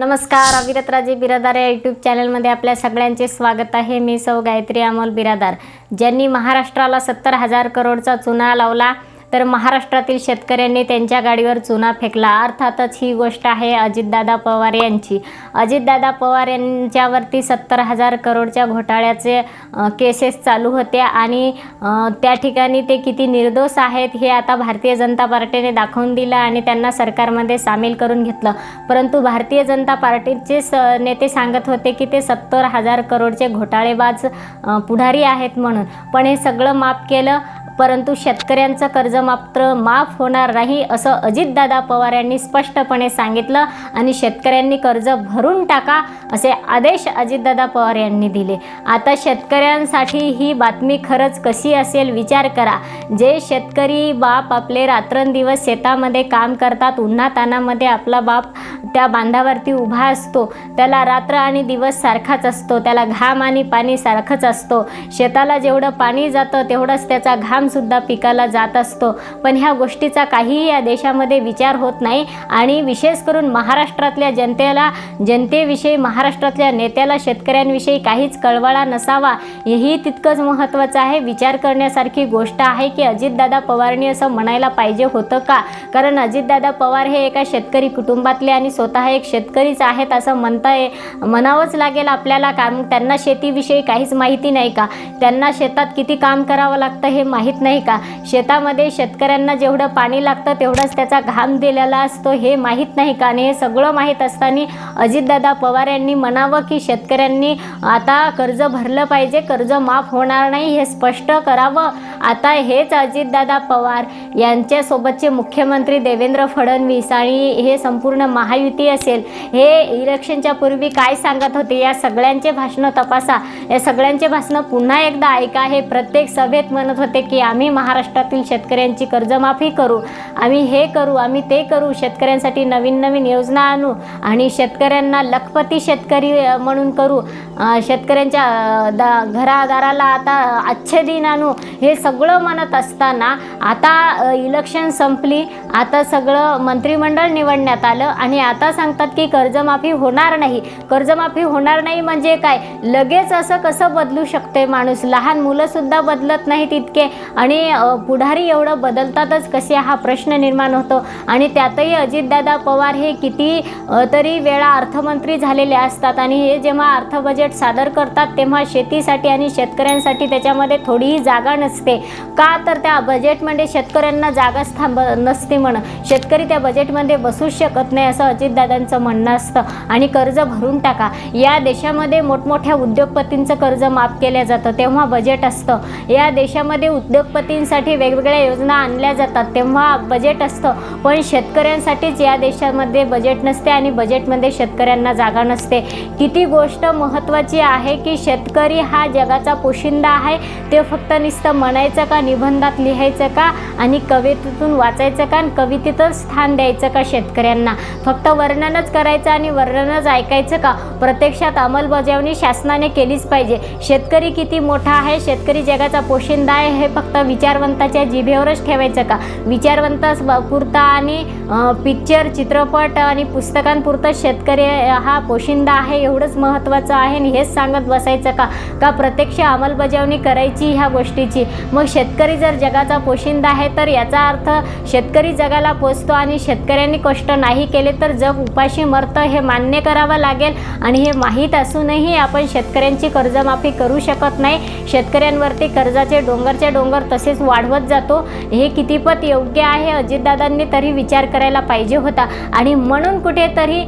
नमस्कार अविरतराजे बिरादार या यूट्यूब चॅनलमध्ये आपल्या सगळ्यांचे स्वागत आहे. मी सौ गायत्री अमोल बिरादार. ज्यांनी महाराष्ट्राला सत्तर हजार करोडचा चुना लावला तर महाराष्ट्रातील शेतकऱ्यांनी त्यांच्या गाडीवर चुना फेकला. अर्थातच ही गोष्ट आहे अजितदादा पवार यांची. अजितदादा पवार यांच्यावरती सत्तर हजार करोडच्या घोटाळ्याचे केसेस चालू होत्या आणि त्या ठिकाणी ते किती निर्दोष आहेत हे आता भारतीय जनता पार्टीने दाखवून दिलं आणि त्यांना सरकारमध्ये सामील करून घेतलं. परंतु भारतीय जनता पार्टीचे स नेते सांगत होते की ते सत्तर हजार करोडचे घोटाळेबाज पुढारी आहेत म्हणून. पण हे सगळं माफ केलं परंतु शेतकऱ्यांचं कर्ज मात्र माफ होणार नाही असं अजितदादा पवार यांनी स्पष्टपणे सांगितलं आणि शेतकऱ्यांनी कर्ज भरून टाका असे आदेश अजितदादा पवार यांनी दिले. आता शेतकऱ्यांसाठी ही बातमी खरंच कशी असेल विचार करा. जे शेतकरी बाप आपले रात्रंदिवस शेतामध्ये काम करतात उन्हातानामध्ये आपला बाप त्या बांधावरती उभा असतो. त्याला रात्र आणि दिवस सारखाच असतो. त्याला घाम आणि पाणी सारखंच असतो. शेताला जेवढं पाणी जातं तेवढंच त्याचा घाम सुद्धा पिकाला जात असतो. पण ह्या गोष्टीचा काहीही या देशामध्ये विचार होत नाही. आणि विशेष करून महाराष्ट्रातल्या जनतेला जनतेविषयी महाराष्ट्रातल्या नेत्याला शेतकऱ्यांविषयी काहीच कळवळा नसावा हेही तितकंच महत्त्वाचं आहे. विचार करण्यासारखी गोष्ट आहे की अजितदादा पवारनी असं म्हणायला पाहिजे होतं का? कारण अजितदादा पवार हे एका शेतकरी कुटुंबातले आणि स्वतः एक शेतकरीच आहेत असं म्हणता ये म्हणावंच लागेल आपल्याला. काम त्यांना शेतीविषयी काहीच माहिती नाही का? त्यांना शेतात किती काम करावं लागतं हे माहीत नाही का? शेतामध्ये शेतकऱ्यांना जेवढं पाणी लागतं तेवढंच त्याचा घाम दिलेला असतो. हे माहीत नाही का? आणि हे सगळं माहीत असताना अजितदादा पवार यांनी म्हणावं की शेतकऱ्यांनी आता कर्ज भरलं पाहिजे कर्ज माफ होणार नाही हे स्पष्ट करावं. आता हेच अजितदादा पवार यांच्यासोबतचे मुख्यमंत्री देवेंद्र फडणवीस आणि हे संपूर्ण महायुती असेल. हे इलेक्शनच्या पूर्वी काय सांगत होते? या सगळ्यांचे भाषणं तपासा. या सगळ्यांचे भाषणं पुन्हा एकदा ऐका. हे प्रत्येक सभेत म्हणत होते की आम्ही महाराष्ट्रातील शेतकऱ्यांची कर्जमाफी करू. आम्ही हे करू आम्ही ते करू. शेतकऱ्यांसाठी नवीन नवीन योजना आणू आणि शेतकऱ्यांना लखपती शेतकरी म्हणून करू. शेतकऱ्यांच्या दा घरादाराला आता अच्छे दिन आणू. हे सगळं म्हणत असताना आता इलेक्शन संपली. आता सगळं मंत्रिमंडळ निवडण्यात आलं आणि आता सांगतात की कर्जमाफी होणार नाही. कर्जमाफी होणार नाही म्हणजे काय? लगेच असं कसं बदलू शकते माणूस? लहान मुलंसुद्धा बदलत नाहीत इतके. आणि पुढारी एवढं बदलतातच कसे हा प्रश्न निर्माण होतो. आणि त्यातही अजितदादा पवार हे किती तरी वेळा अर्थमंत्री झालेले असतात. आणि हे जेव्हा अर्थ बजेट सादर करतात तेव्हा शेतीसाठी आणि शेतकऱ्यांसाठी त्याच्यामध्ये थोडीही जागा नसते. का तर त्या बजेटमध्ये शेतकऱ्यांना जागाच थांब नसते म्हणून शेतकरी त्या बजेटमध्ये बसूच शकत नाही असं अजितदादांचं म्हणणं असतं. आणि कर्ज भरून टाका. या देशामध्ये मोठमोठ्या उद्योगपतींचं कर्ज माफ केलं जातं तेव्हा बजेट असतं. या देशामध्ये उद्योगपतींसाठी वेगवेगळ्या योजना आणल्या जातात. तेव्हा बजेट असतं. पण शेतकऱ्यांसाठीच या देशामध्ये बजेट नसते आणि बजेटमध्ये शेतकऱ्यांना जागा नसते. किती गोष्ट महत्त्वाची आहे की शेतकरी हा जगाचा पोशिंदा आहे. ते फक्त नुसतं म्हणायचं का निबंधात लिहायचं का आणि कवितेतून वाचायचं का आणि कवितेतच स्थान द्यायचं का शेतकऱ्यांना? फक्त वर्णनच करायचं आणि वर्णनच ऐकायचं का? प्रत्यक्षात अंमलबजावणी शासनाने केलीच पाहिजे. शेतकरी किती मोठा आहे? शेतकरी जगाचा पोशिंदा आहे हे फक्त फक्त विचारवंताच्या जिभेवरच ठेवायचं का? विचारवंत पुरता आणि पिक्चर चित्रपट आणि पुस्तकांपुरतं शेतकरी हा पोशिंदा आहे एवढंच महत्त्वाचं आहे आणि हेच सांगत बसायचं का? का प्रत्यक्ष अंमलबजावणी करायची ह्या गोष्टीची? मग शेतकरी जर जगाचा पोशिंदा आहे तर याचा अर्थ शेतकरी जगाला पोचतो आणि शेतकऱ्यांनी कष्ट नाही केले तर जग उपाशी मरतं हे मान्य करावं लागेल. आणि हे माहीत असूनही आपण शेतकऱ्यांची कर्जमाफी करू शकत नाही. शेतकऱ्यांवरती कर्जाचे डोंगरचे डोंगर तसेच वाढवत जातो. हे कितीपत योग्य आहे? अजितदादांनी तरी विचार करायला पाहिजे होता. आणि म्हणून कुठेतरी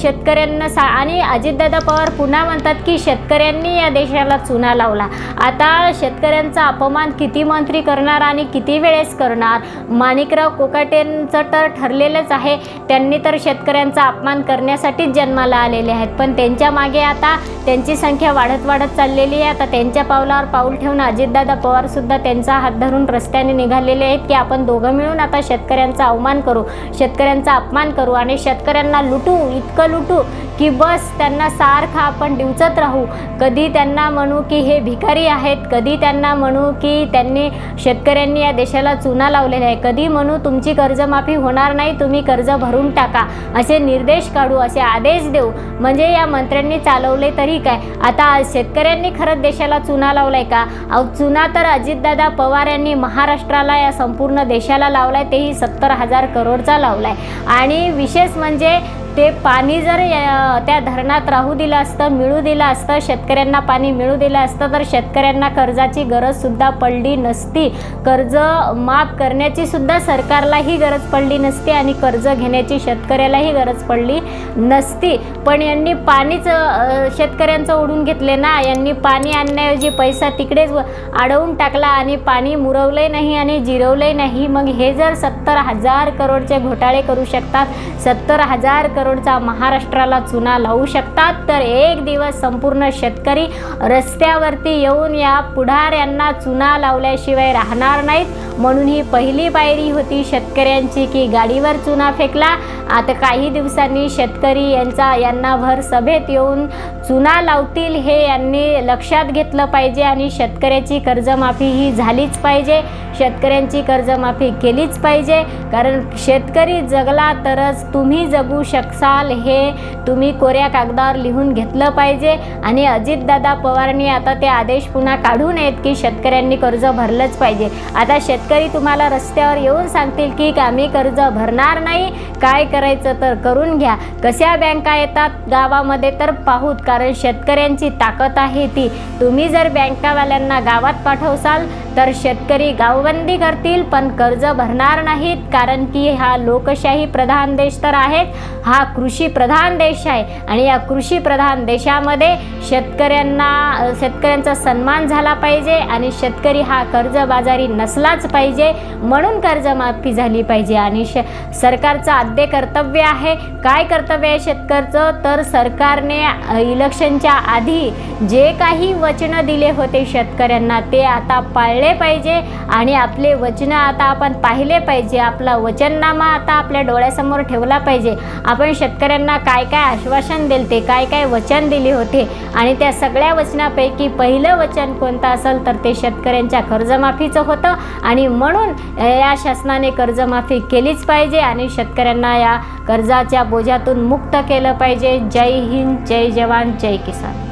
शेतकऱ्यांना सा आणि अजितदादा पवार पुन्हा म्हणतात की शेतकऱ्यांनी या देशाला चुना लावला. आता शेतकऱ्यांचा अपमान किती मंत्री करणार आणि किती वेळेस करणार? माणिकराव कोकाटेंचं तर ठरलेलंच आहे. त्यांनी तर शेतकऱ्यांचा अपमान करण्यासाठीच जन्माला आलेले आहेत. पण त्यांच्या मागे आता त्यांची संख्या वाढत वाढत चाललेली आहे. आता त्यांच्या पावलावर पाऊल ठेवून अजितदादा पवारसुद्धा त्यांचा हात धरून रस्त्याने निघालेले आहेत की आपण दोघं मिळून आता शेतकऱ्यांचा अवमान करू शेतकऱ्यांचा अपमान करू आणि शेतकऱ्यांना लुटू इतकं लुटू की बस त्यांना सारखा आपण डिवचत राहू. कधी त्यांना म्हणू की हे भिकारी आहेत कधी त्यांना म्हणू की त्यांनी शेतकऱ्यांनी या देशाला चुना लावलेला आहे. कधी म्हणू तुमची कर्जमाफी होणार नाही तुम्ही कर्ज भरून टाका. असे निर्देश काढू असे आदेश देऊ. म्हणजे या मंत्र्यांनी चालवले तरी काय? आता शेतकऱ्यांनी खरंच देशाला चुना लावलाय का? अहो चुना तर अजितदादा पवार यांनी महाराष्ट्राला या संपूर्ण देशाला लावलाय तेही सत्तर हजार करोडचा लावलाय. आणि विशेष म्हणजे ते पाणी जर या- त्या धरणात राहू दिलं असतं मिळू दिलं असतं शेतकऱ्यांना पाणी मिळू दिलं असतं तर शेतकऱ्यांना कर्जाची गरजसुद्धा पडली नसती. कर्ज माफ करण्याची सुद्धा सरकारलाही गरज पडली नसती आणि कर्ज घेण्याची शेतकऱ्यालाही गरज पडली नसती. पण यांनी पाणीच शेतकऱ्यांचं ओढून घेतले ना यांनी पाणी आणण्याऐवजी पैसा तिकडेच अडवून टाकला आणि पाणी मुरवले नाही आणि जिरवले नाही. मग हे जर सत्तर हजार करोडचे घोटाळे करू शकतात सत्तर हजार करोडचा महाराष्ट्राला चुना लावू शकतात. तर एक दिवस संपूर्ण शेतकरी रस्त्यावरती येऊन या पुढाऱ्यांना चुना लावल्याशिवाय राहणार नाहीत. म्हणून ही पहिली पायरी होती शेतकऱ्यांची की गाडीवर चुना फेकला. आता काही दिवसांनी शेतकरी यांचा यांना भर सभेत येऊन चुना लावतील हे यांनी लक्षात घेतलं पाहिजे आणि शेतकऱ्याची कर्जमाफी ही झालीच पाहिजे. शेतकऱ्यांची कर्जमाफी केलीच पाहिजे. कारण शेतकरी जगला तरच तुम्ही जगू शकसाल हे तुम्ही कोऱ्या कागदावर लिहून घेतलं पाहिजे. आणि अजितदादा पवारांनी आता ते आदेश पुन्हा काढून येत की शेतकऱ्यांनी कर्ज भरलंच पाहिजे. आता शेतकरी तुम्हाला रस्त्यावर येऊन सांगतील की आम्ही कर्ज भरणार नाही. काय करायचं तर करून घ्या. कशा बँका येतात गावामध्ये तर पाहूत. कारण शेतकऱ्यांची ताकद आहे ती. तुम्ही जर बँकावाल्यांना गावात पाठवसाल तर शेतकरी गावबंदी करतील पण कर्ज भरणार नाहीत कारण की हा लोकशाही प्रधान देश तर आहेत. हा कृषी प्रधान देश आहे आणि या कृषी प्रधान देशामध्ये शेतकऱ्यांना शेतकऱ्यांचा सन्मान झाला पाहिजे आणि शेतकरी हा कर्जबाजारी नसलाच पाहिजे म्हणून कर्जमाफी झाली पाहिजे. आणि श सरकारचं आद्य कर्तव्य आहे. काय कर्तव्य आहे शेतकऱ्याचं? तर सरकारने इलेक्शनच्या आधी जे काही वचनं दिले होते शेतकऱ्यांना ते आता कळले पाहिजे आणि आपले वचनं आता आपण पाहिले पाहिजे. आपला वचननामा आता आपल्या डोळ्यासमोर ठेवला पाहिजे. आपण शेतकऱ्यांना काय काय आश्वासन दिले काय काय वचन दिले होते आणि त्या सगळ्या वचनापैकी पहिलं वचन कोणतं असेल तर ते शेतकऱ्यांच्या कर्जमाफीचं होतं आणि म्हणून या शासनाने कर्जमाफी केलीच पाहिजे आणि शेतकऱ्यांना या कर्जाच्या बोजातून मुक्त केलं पाहिजे. जय हिंद जय जवान जय किसान.